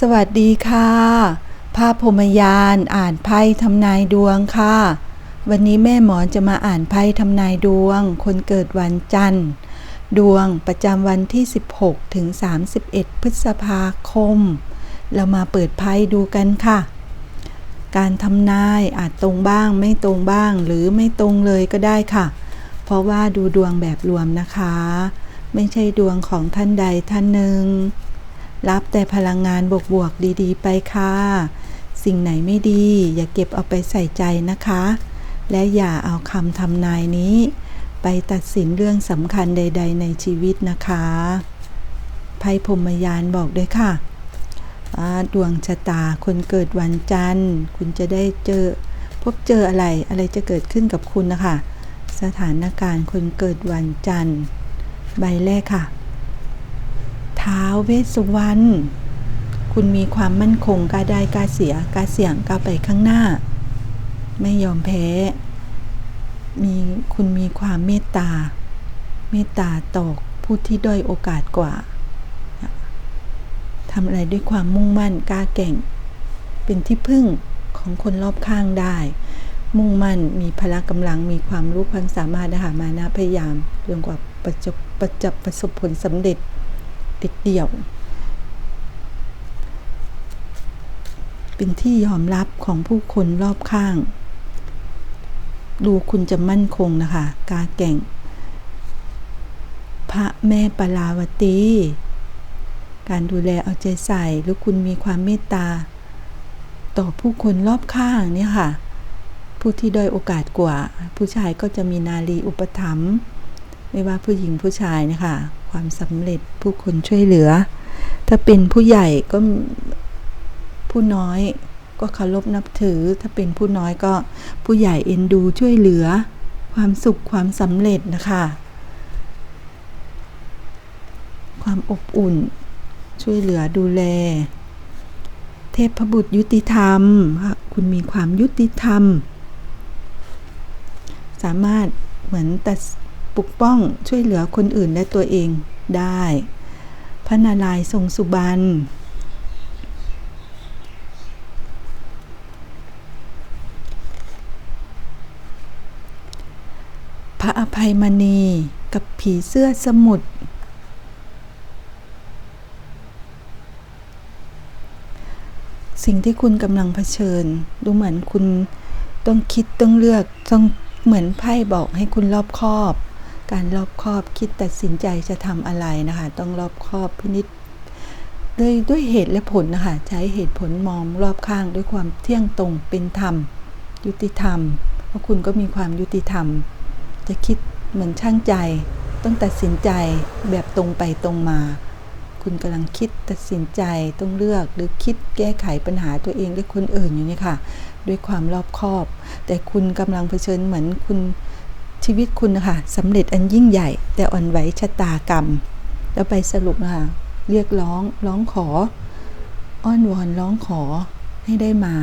สวัสดีค่ะ ภาพพรมยานอ่านไพ่ทำนายดวงค่ะ วันนี้แม่หมอจะมาอ่านไพ่ทำนายดวง คนเกิดวันจันทร์ ดวงประจำวันที่ 16 ถึง 31 พฤษภาคม เรามาเปิดไพ่ดูกันค่ะ การทำนายอาจตรงบ้างไม่ตรงบ้างหรือไม่ตรงเลยก็ได้ค่ะ เพราะว่าดูดวงแบบรวมนะคะ ไม่ใช่ดวงของท่านใดท่านหนึ่ง รับแต่พลังงานบวกๆดีๆ ไปค่ะ สิ่งไหนไม่ดี อย่าเก็บเอาไปใส่ใจนะคะ และอย่าเอาคำทำนายนี้ ไปตัดสินเรื่องสำคัญใด ๆ ในชีวิตนะคะไพ่พรมยานบอกด้วยค่ะดวงชะตาคนเกิดวันจันทร์ คุณจะได้เจอพบเจออะไรอะไรจะเกิดขึ้นกับคุณนะคะ สถานการณ์คนเกิดวันจันทร์ ใบแรกค่ะ ท้าเวสุวรรณคุณมีความมั่นคงกล้าได้กล้าเสียกล้าเสี่ยงก้าวไปข้างหน้า ไม่ยอมแพ้ มีคุณมีความเมตตา เมตตาต่อผู้ที่ด้อยโอกาสกว่าทำอะไรด้วยความมุ่งมั่นกล้าแก่ง เป็นที่พึ่งของคนรอบข้างได้ มุ่งมั่นมีพละกำลังมีความรู้ความสามารถนะคะมานะพยายามจนกว่าประจบประจับประสบผลสำเร็จ เด็ดเดี่ยว เป็นที่ยอมรับของผู้คนรอบข้าง ดูคุณจะมั่นคงนะคะ กาแก่ง พระแม่ปาราวตี การดูแลเอาใจใส่ หรือคุณมีความเมตตา ต่อผู้คนรอบข้างเนี่ยค่ะ ผู้ที่ด้อยโอกาสกว่า ผู้ชายก็จะมีนารีอุปถัมภ์ไม่ว่าผู้หญิงผู้ชายนะคะ ความสำเร็จผู้คนช่วยเหลือ ถ้าเป็นผู้ใหญ่ก็ผู้น้อยก็เคารพนับถือ ถ้าเป็นผู้น้อยก็ผู้ใหญ่เอ็นดูช่วยเหลือ ความสุขความสำเร็จนะคะ ความอบอุ่นช่วยเหลือดูแล เทพบุตรยุติธรรม คุณมีความยุติธรรม สามารถเหมือนตัด ปกป้องช่วยเหลือคนอื่นและตัวเองได้ พระนารายณ์ทรงสุบรรณพระอภัยมณีกับผีเสื้อสมุทรสิ่งที่คุณกำลังเผชิญ ดูเหมือนคุณต้องคิดต้องเลือกต้องเหมือนไพ่บอกให้คุณรอบคอบ การรอบคอบคิดตัดสินใจจะทำอะไรนะคะ ต้องรอบคอบพินิษด้วยด้วยเหตุและผลนะคะ ใช้เหตุผลมองรอบข้างด้วยความเที่ยงตรงเป็นธรรม ยุติธรรม เพราะคุณก็มีความยุติธรรม จะคิดเหมือนช่างใจ ต้องตัดสินใจแบบตรงไปตรงมา คุณกำลังคิดตัดสินใจต้องเลือกหรือคิดแก้ไขปัญหาตัวเองและคนอื่นอยู่นี่ค่ะ ด้วยความรอบคอบ แต่คุณกำลังเผชิญเหมือนคุณ ชีวิตคุณนะคะสำเร็จอันยิ่งใหญ่ แต่อ่อนไหวชะตากรรม แล้วไปสรุปนะคะเรียกร้องร้องขอ อ้อนวอนร้องขอให้ได้มา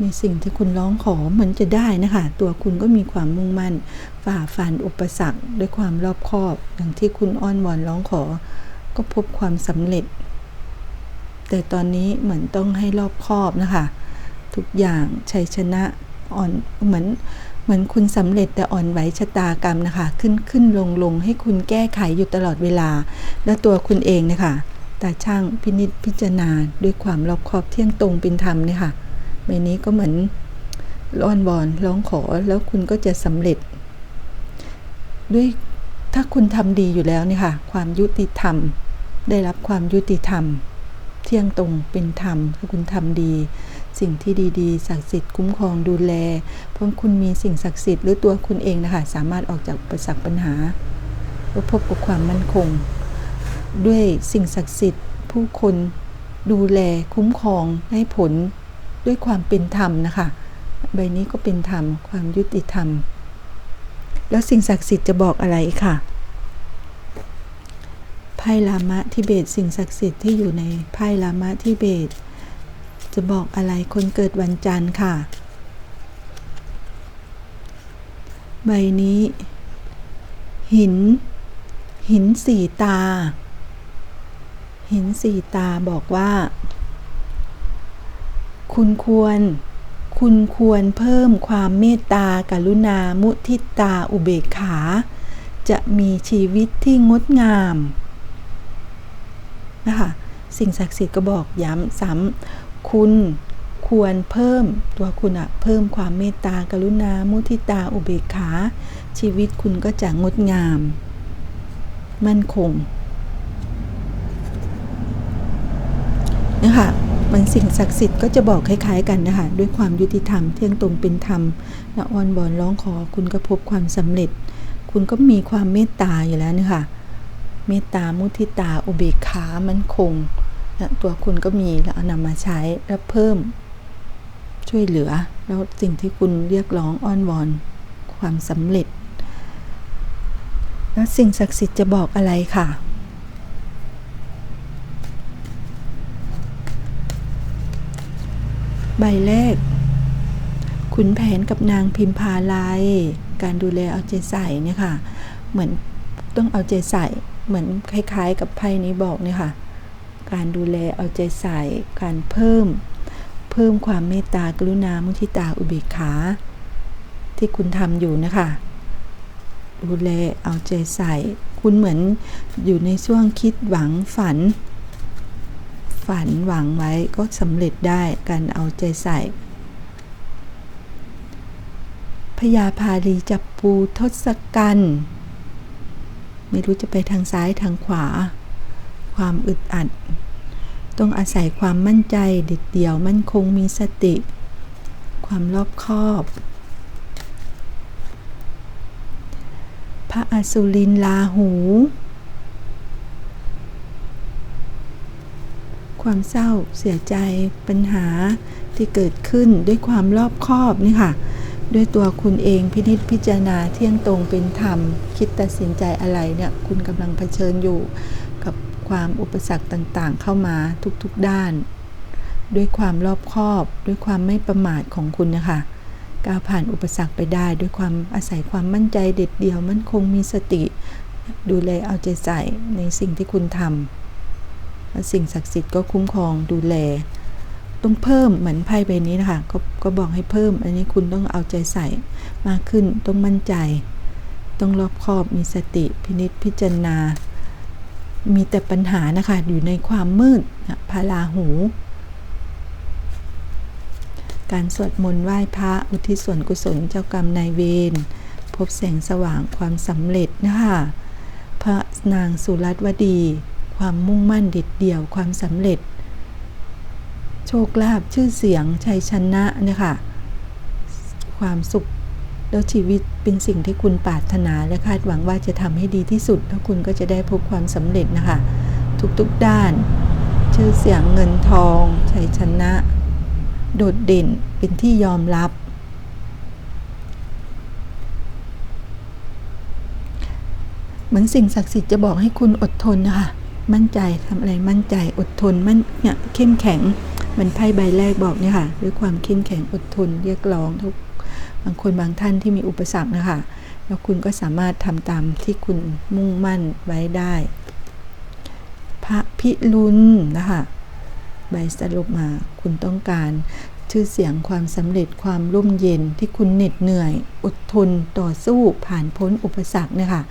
มีสิ่งที่คุณร้องขอเหมือนจะได้นะคะ ตัวคุณก็มีความมุ่งมั่น ฝ่าฟันอุปสรรคด้วยความรอบคอบ อย่างที่คุณอ้อนวอนร้องขอ ก็พบความสำเร็จ แต่ตอนนี้เหมือนต้องให้รอบคอบนะคะ ทุกอย่างชัยชนะอ่อนเหมือน เหมือนคุณสำเร็จแต่อ่อนไหวชะตากรรมนะคะ ขึ้นขึ้นลงลงให้คุณแก้ไขอยู่ตลอดเวลา และตัวคุณเองนะคะตาช่างพินิจพิจารณาด้วยความรอบคอบเที่ยงตรงเป็นธรรมเนี่ยค่ะใบนี้ก็เหมือนร้อนวอนร้องขอแล้วคุณก็จะสำเร็จ ด้วยถ้าคุณทำดีอยู่แล้วเนี่ยค่ะ ความยุติธรรม ได้รับความยุติธรรม เที่ยงตรงเป็นธรรมถ้าคุณทำดี สิ่งที่ดีๆ ศักดิ์สิทธิ์คุ้มครองดูแล เพราะคุณมีสิ่งศักดิ์สิทธิ์หรือตัวคุณเองนะคะสามารถออกจากอุปสรรคปัญหาและพบกับความมั่นคง ด้วยสิ่งศักดิ์สิทธิ์ ผู้คนดูแลคุ้มครองให้ผลด้วยความเป็นธรรมนะคะ ใบนี้ก็เป็นธรรมความยุติธรรม แล้วสิ่งศักดิ์สิทธิ์จะบอกอะไรค่ะไพ่ลามะทิเบตสิ่งศักดิ์สิทธิ์ที่อยู่ในไพ่ลามะทิเบต จะบอกอะไรคนเกิดวันจันทร์ค่ะ ใบนี้ หิน หินสีตา หินสี่ตาบอกว่า คุณควร คุณควรเพิ่มความเมตตากรุณามุทิตาอุเบกขา จะมีชีวิตที่งดงามนะคะสิ่งศักดิ์สิทธิ์ก็บอกย้ำซ้ำ คุณควรเพิ่มตัวคุณอะเพิ่มความเมตตากรุณา มุทิตาอุเบกขา ชีวิตคุณก็จะงดงาม มั่นคงนะคะมันสิ่งศักดิ์สิทธิ์ก็จะบอกคล้ายๆกันนะคะด้วยความยุติธรรมเที่ยงตรงเป็นธรรมละอ้อนวอนร้องขอคุณก็พบความสำเร็จ คุณก็มีความเมตตาอยู่แล้วนะคะเมตตามุทิตาอุเบกขามั่นคง และตัวคุณก็มีแล้วนำมาใช้และเพิ่ม ช่วยเหลือ แล้วสิ่งที่คุณเรียกร้องอ้อนวอน ความสำเร็จ แล้วสิ่งศักดิ์สิทธิ์จะบอกอะไรค่ะใบแรกขุนแผนกับนางพิมพาลายการดูแลเอาใจใส่เนี่ยค่ะ เหมือนต้องเอาใจใส่ เหมือนคล้าย ๆ กับไพ่นี้บอกเนี่ยค่ะ การดูแลเอาใจใส่ การเพิ่ม เพิ่มความเมตตากรุณามุทิตาอุเบกขา ที่คุณทำอยู่นะคะ ดูแลเอาใจใส่ คุณเหมือนอยู่ในช่วงคิดหวังฝัน ฝันหวังไว้ก็สำเร็จได้การเอาใจใส่พยาพาลีจับปูทศกัณฐ์ไม่รู้จะไปทางซ้ายทางขวา ความอึดอัด ต้องอาศัยความมั่นใจเด็ดเดี่ยวมั่นคงมีสติ ความรอบคอบ พระอสุรินลาหู ความเศร้าเสียใจปัญหาที่เกิดขึ้นด้วยความรอบคอบนี่ค่ะด้วยตัวคุณเองพินิจพิจารณาเที่ยงตรงเป็นธรรม คิดตัดสินใจอะไรเนี่ย คุณกำลังเผชิญอยู่ ความอุปสรรคต่างๆ เข้ามาทุกๆด้าน ด้วยความรอบคอบ ด้วยความไม่ประมาทของคุณนะคะก้าวผ่านอุปสรรคไปได้ ด้วยความอาศัยความมั่นใจเด็ดเดี่ยวมั่นคงมีสติ ดูแลเอาใจใส่ในสิ่งที่คุณทำและสิ่งศักดิ์สิทธิ์ก็คุ้มครองดูแลต้องเพิ่มเหมือนไพ่ใบนี้นะคะกก็บอกให้เพิ่ม อันนี้คุณต้องเอาใจใส่มากขึ้นต้องมั่นใจ ต้องรอบคอบมีสติพินิจพิจารณา มีแต่ปัญหานะคะ อยู่ในความมืดพาลาหู การสวดมนต์ไหว้พระอุทิศส่วนกุศลเจ้ากรรมนายเวรพบแสงสว่างความสำเร็จนะคะพระนางสุรัตวดี ความมุ่งมั่นเด็ดเดี่ยวความสำเร็จ โชคลาภชื่อเสียงชัยชนะนี่ยค่ะความสุข แล้วชีวิตเป็นสิ่งที่คุณปรารถนาและคาดหวังว่าจะทำให้ดีที่สุด แล้วคุณก็จะได้พบความสำเร็จนะคะ ทุกๆด้าน ชื่อเสียงเงินทองชัยชนะ โดดเด่นเป็นที่ยอมรับ เหมือนสิ่งศักดิ์สิทธิ์จะบอกให้คุณอดทนนะคะมั่นใจทำอะไรมั่นใจอดทนมั่นเนี่ยเข้มแข็งเหมือนไพ่ใบแรกบอกเนี่ยค่ะด้วยความเข้มแข็งอดทนเรียกร้องทุก บางคนบางท่านที่มีอุปสรรคนะคะ แล้วคุณก็สามารถทำตามที่คุณมุ่งมั่นไว้ได้ พระพิรุณนะคะใบสรุปมาคุณต้องการชื่อเสียงความสำเร็จความร่มเย็นที่คุณเหน็ดเหนื่อย อดทนต่อสู้ผ่านพ้นอุปสรรคเนี่ยค่ะ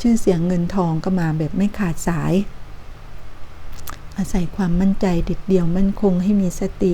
ชื่อเสียงเงินทองก็มาแบบไม่ขาดสาย อาศัยความมั่นใจเด็ดเดี่ยวมั่นคงให้มีสติ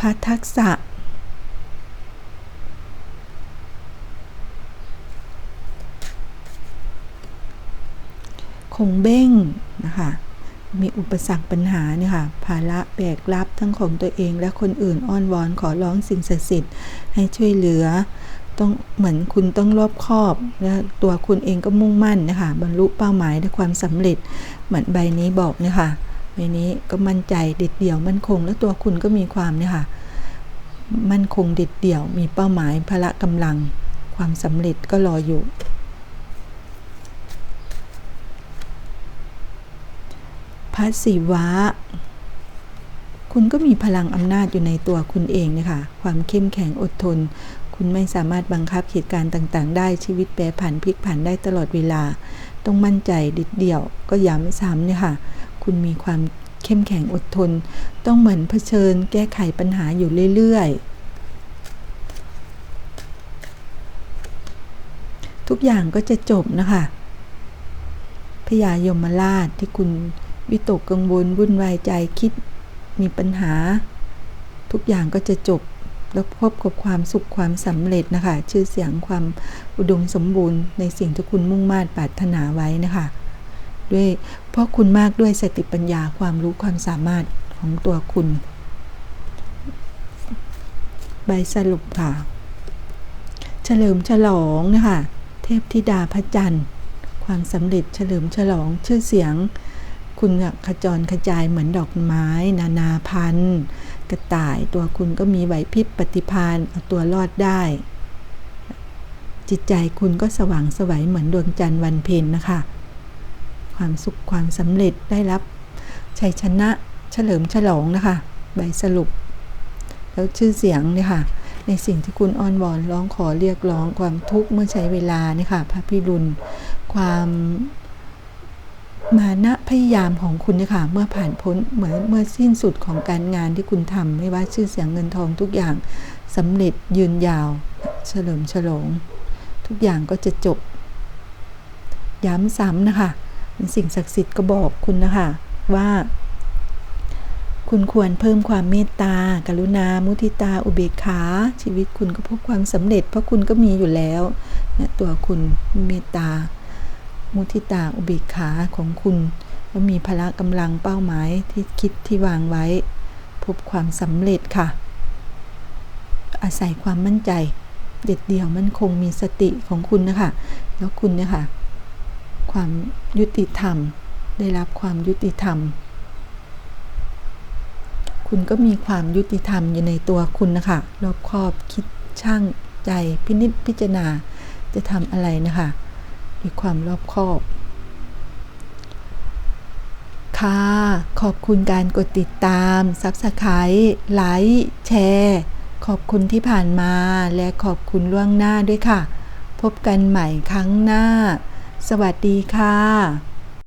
พระทักษะ คงเบ้งนะคะมีอุปสรรคปัญหาเนี่ยค่ะ ภาระแบกรับทั้งของตัวเองและคนอื่นอ้อนวอนขอร้องสิ่งศักดิ์สิทธิ์ให้ช่วยเหลือ ต้องเหมือนคุณต้องรอบคอบ และตัวคุณเองก็มุ่งมั่นนะคะ บรรลุเป้าหมายด้วยความสำเร็จ เหมือนใบนี้บอกเนี่ยค่ะ ใบนี้ก็มั่นใจเด็ดเดี่ยวมั่นคง และตัวคุณก็มีความเนี่ยค่ะ มั่นคงเด็ดเดี่ยว มีเป้าหมายพละกำลัง ความสำเร็จก็รออยู่ พระศิวะ คุณก็มีพลังอำนาจอยู่ในตัวคุณเองนะคะความเข้มแข็งอดทน คุณไม่สามารถบังคับเหตุการณ์ต่างๆ ได้ชีวิตแปรผันพลิกผันได้ตลอดเวลา ต้องมั่นใจดิดเดี่ยวก็ย้ำซ้ำเนี่ยค่ะ คุณมีความเข้มแข็งอดทน ต้องเหมือนเผชิญ แก้ไขปัญหาอยู่เรื่อยๆ ทุกอย่างก็จะจบนะคะพยายมราชที่คุณวิตกกังวลวุ่นวายใจคิดมีปัญหา ทุกอย่างก็จะจบแล้วพบกับความสุขความสำเร็จนะคะ ชื่อเสียงความอุดมสมบูรณ์ในสิ่งที่คุณมุ่งมา่ปรารถนาไว้นะคะ ด้วย ราะคุณมากด้วยสติปัญญาความรู้ความสามารถของตัวคุณ ใบสรุปค่ะ เฉลิมฉลองนะคะ เทพธิดาพระจันทร์ ความสำเร็จเฉลิมฉลองชื่อเสียง คุณขจรกระจายเหมือนดอกไม้ นานาพันธุ์ กระต่ายตัวคุณก็มีไหวพริบปฏิพานเอาตัวรอดได้ จิตใจคุณก็สว่างสวัยเหมือนดวงจันทร์วันเพ็ญนะคะ ความสุขความสำเร็จได้รับชัยชนะเฉลิมฉลองนะคะ ใบสรุป แล้วชื่อเสียงเนี่ยค่ะ ในสิ่งที่คุณอ้อนวอนร้องขอเรียกร้องความทุกข์เมื่อใช้เวลาเนี่ยค่ะพระพิรุณความมานะพยายามของคุณเนี่ยค่ะ เมื่อผ่านพ้นเหมือนเมื่อสิ้นสุดของการงานที่คุณทำไม่ว่าชื่อเสียงเงินทองทุกอย่างสำเร็จยืนยาว เฉลิมฉลอง ทุกอย่างก็จะจบ ย้ำซ้ำนะคะ สิ่งศักดิ์สิทธิ์ก็บอกคุณนะคะว่า คุณควรเพิ่มความเมตตา กรุณา มุทิตา อุเบกขา ชีวิตคุณก็พบความสำเร็จ เพราะคุณก็มีอยู่แล้วนะตัวคุณเมตตา มุทิตา อุเบกขาของคุณแล้วมีพละกำลังเป้าหมายที่คิดที่วางไว้ พบความสำเร็จค่ะ อาศัยความมั่นใจ เด็ดเดี่ยวมั่นคงมีสติของคุณนะคะ แล้วคุณเนี่ยค่ะ ความยุติธรรม ได้รับความยุติธรรม คุณก็มีความยุติธรรมอยู่ในตัวคุณนะคะรอบคอบคิดช่างใจพินิจพิจารณาจะทำอะไรนะคะด้วยความรอบคอบ ค่ะ ขอบคุณการกดติดตาม Subscribe ไลค์แชร์ขอบคุณที่ผ่านมาและขอบคุณล่วงหน้าด้วยค่ะ พบกันใหม่ครั้งหน้า สวัสดีค่ะ